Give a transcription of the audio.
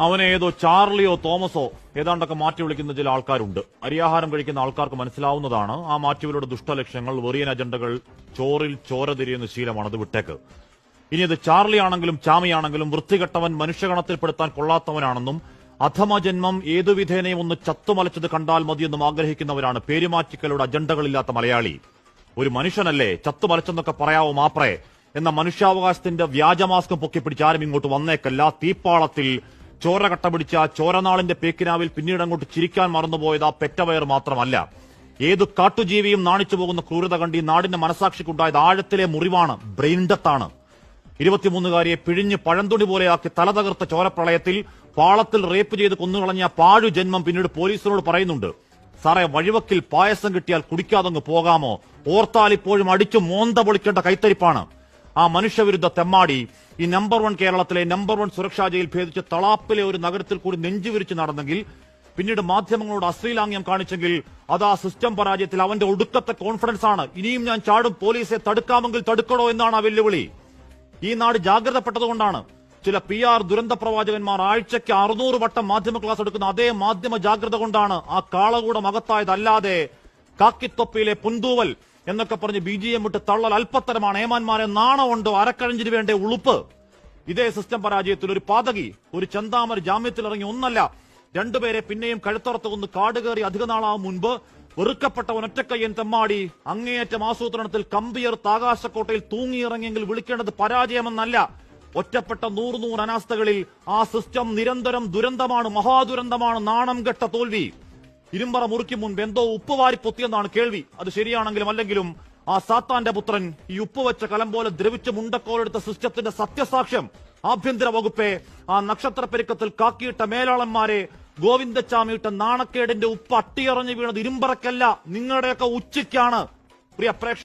അവനെ ഏതോ ചാർലിയോ തോമസോ ഏതാണ്ടൊക്കെ മാറ്റി വിളിക്കുന്ന ചില ആൾക്കാരുണ്ട്. അരിയാഹാരം കഴിക്കുന്ന ആൾക്കാർക്ക് മനസ്സിലാവുന്നതാണ് ആ മാറ്റിവരുടെ ദുഷ്ടലക്ഷ്യങ്ങൾ വെറിയൻ അജണ്ടകൾ ചോറിൽ ചോര തിരിയുന്ന ശീലമാണ് അത് വിട്ടേക്ക്. ഇനി അത് ചാർലി ആണെങ്കിലും ചാമിയാണെങ്കിലും വൃത്തികെട്ടവൻ മനുഷ്യഗണത്തിൽപ്പെടുത്താൻ കൊള്ളാത്തവനാണെന്നും അധമജന്മം ജന്മം ഏതുവിധേനയും ഒന്ന് ചത്തുമലച്ചത് കണ്ടാൽ മതിയെന്നും ആഗ്രഹിക്കുന്നവരാണ് പേരുമാറ്റിക്കലുടെ അജണ്ടകളില്ലാത്ത മലയാളി. ഒരു മനുഷ്യനല്ലേ ചത്തുമലച്ചെന്നൊക്കെ പറയാവോ മാപ്രേ? എന്ന മനുഷ്യാവകാശത്തിന്റെ വ്യാജമാസ്കം പൊക്കിപ്പിടിച്ച് ആരും ഇങ്ങോട്ട് വന്നേക്കല്ല. തീപ്പാളത്തിൽ ചോര കട്ട പിടിച്ച ചോരനാളിന്റെ പേക്കിനാവിൽ പിന്നീട് അങ്ങോട്ട് ചിരിക്കാൻ മറന്നുപോയത് ആ പെറ്റവയർ മാത്രമല്ല. ഏത് കാട്ടുജീവിയും നാണിച്ചു പോകുന്ന ക്രൂരത കണ്ട് ഈ നാടിന്റെ മനസാക്ഷിക്കുണ്ടായത് ആഴത്തിലെ മുറിവാണ് ബ്രെയിൻ ഡെത്താണ്. ഇരുപത്തിമൂന്നുകാരിയെ പിഴിഞ്ഞ് പഴന്തുണി പോലെയാക്കി തല തകർത്ത ചോരപ്രളയത്തിൽ പാളത്തിൽ റേപ്പ് ചെയ്ത് കൊന്നുകളഞ്ഞ പാഴു ജന്മം പിന്നീട് പോലീസിനോട് പറയുന്നുണ്ട്. സാറേ വഴിവക്കിൽ പായസം കിട്ടിയാൽ കുടിക്കാതങ്ങ് പോകാമോ? ഓർത്താൽ ഇപ്പോഴും അടിച്ചു മോന്ത പൊളിക്കേണ്ട കൈത്തരിപ്പാണ്. ആ മനുഷ്യവിരുദ്ധ തെമ്മാടി ഈ നമ്പർ വൺ കേരളത്തിലെ നമ്പർ വൺ സുരക്ഷാ ജയിൽ ഭേദിച്ച് തളാപ്പിലെ ഒരു നഗരത്തിൽ കൂടി നെഞ്ചുവിരിച്ച് നടന്നെങ്കിൽ പിന്നീട് മാധ്യമങ്ങളോട് അശ്ലീലാംഗ്യം കാണിച്ചെങ്കിൽ അത് ആ സിസ്റ്റം പരാജയത്തിൽ അവന്റെ ഒടുക്കത്തെ കോൺഫിഡൻസ് ആണ്. ഇനിയും ഞാൻ ചാടും പോലീസെ തടുക്കാമെങ്കിൽ തടുക്കണോ എന്നാണ് ആ വെല്ലുവിളി. ഈ നാട് ജാഗ്രതപ്പെട്ടതുകൊണ്ടാണ് ചില പി ആർ ദുരന്ത പ്രവാചകന്മാർ ആഴ്ചയ്ക്ക് അറുന്നൂറ് വട്ടം മാധ്യമ ക്ലാസ് എടുക്കുന്ന അതേ മാധ്യമ ജാഗ്രത കൊണ്ടാണ് ആ കാളകൂടം അകത്തായതല്ലാതെ കാക്കിത്തൊപ്പിയിലെ പുന്തൂവൽ എന്നൊക്കെ പറഞ്ഞ് ബി ജി എം വിട്ട് തള്ളൽ അല്പത്തരമാണ്. ഏമാന്മാരെ നാണമുണ്ടോ അരക്കഴഞ്ചിന് വേണ്ട ഉളുപ്പ്? ഇതേ സിസ്റ്റം പരാജയത്തിൽ ഒരു പാതകി ഒരു ചന്താമര ജാമ്യത്തിൽ ഇറങ്ങി ഒന്നല്ല. രണ്ടുപേരെ പിന്നെയും കഴുത്തറത്ത് കൊന്ന് കാട് കയറി അധിക നാളാവും മുൻപ് വെറുക്കപ്പെട്ട ഒനൊറ്റക്കയ്യൻ തെമ്മാടി അങ്ങേയറ്റം ആസൂത്രണത്തിൽ കമ്പിയർ താകാശക്കോട്ടയിൽ തൂങ്ങിയിറങ്ങിയെങ്കിൽ വിളിക്കേണ്ടത് പരാജയമെന്നല്ല. ഒറ്റപ്പെട്ട നൂറ് നൂറ് അനാസ്ഥകളിൽ ആ സിസ്റ്റം നിരന്തരം ദുരന്തമാണ് മഹാദുരന്തമാണ് നാണം കെട്ട തോൽവി. ഇരുമ്പറ മുറിക്കും മുൻപ് എന്തോ ഉപ്പ് വാരി പൊത്തിയെന്നാണ് കേൾവി. അത് ശരിയാണെങ്കിലും അല്ലെങ്കിലും ആ സാത്താന്റെ പുത്രൻ ഈ ഉപ്പ് വെച്ച കലം പോലെ ദ്രവിച്ച് മുണ്ടക്കോലെടുത്ത സിസ്റ്റത്തിന്റെ സത്യസാക്ഷ്യം. ആഭ്യന്തര വകുപ്പെ ആ നക്ഷത്രപ്പെരുക്കത്തിൽ കാക്കിയിട്ട മേലാളന്മാരെ ഗോവിന്ദച്ചാമിയിട്ട നാണക്കേടിന്റെ ഉപ്പ് അട്ടിയറഞ്ഞു വീണത് ഇരുമ്പറക്കല്ല നിങ്ങളുടെയൊക്കെ ഉച്ചയ്ക്കാണ്. പ്രിയ പ്രേക്ഷ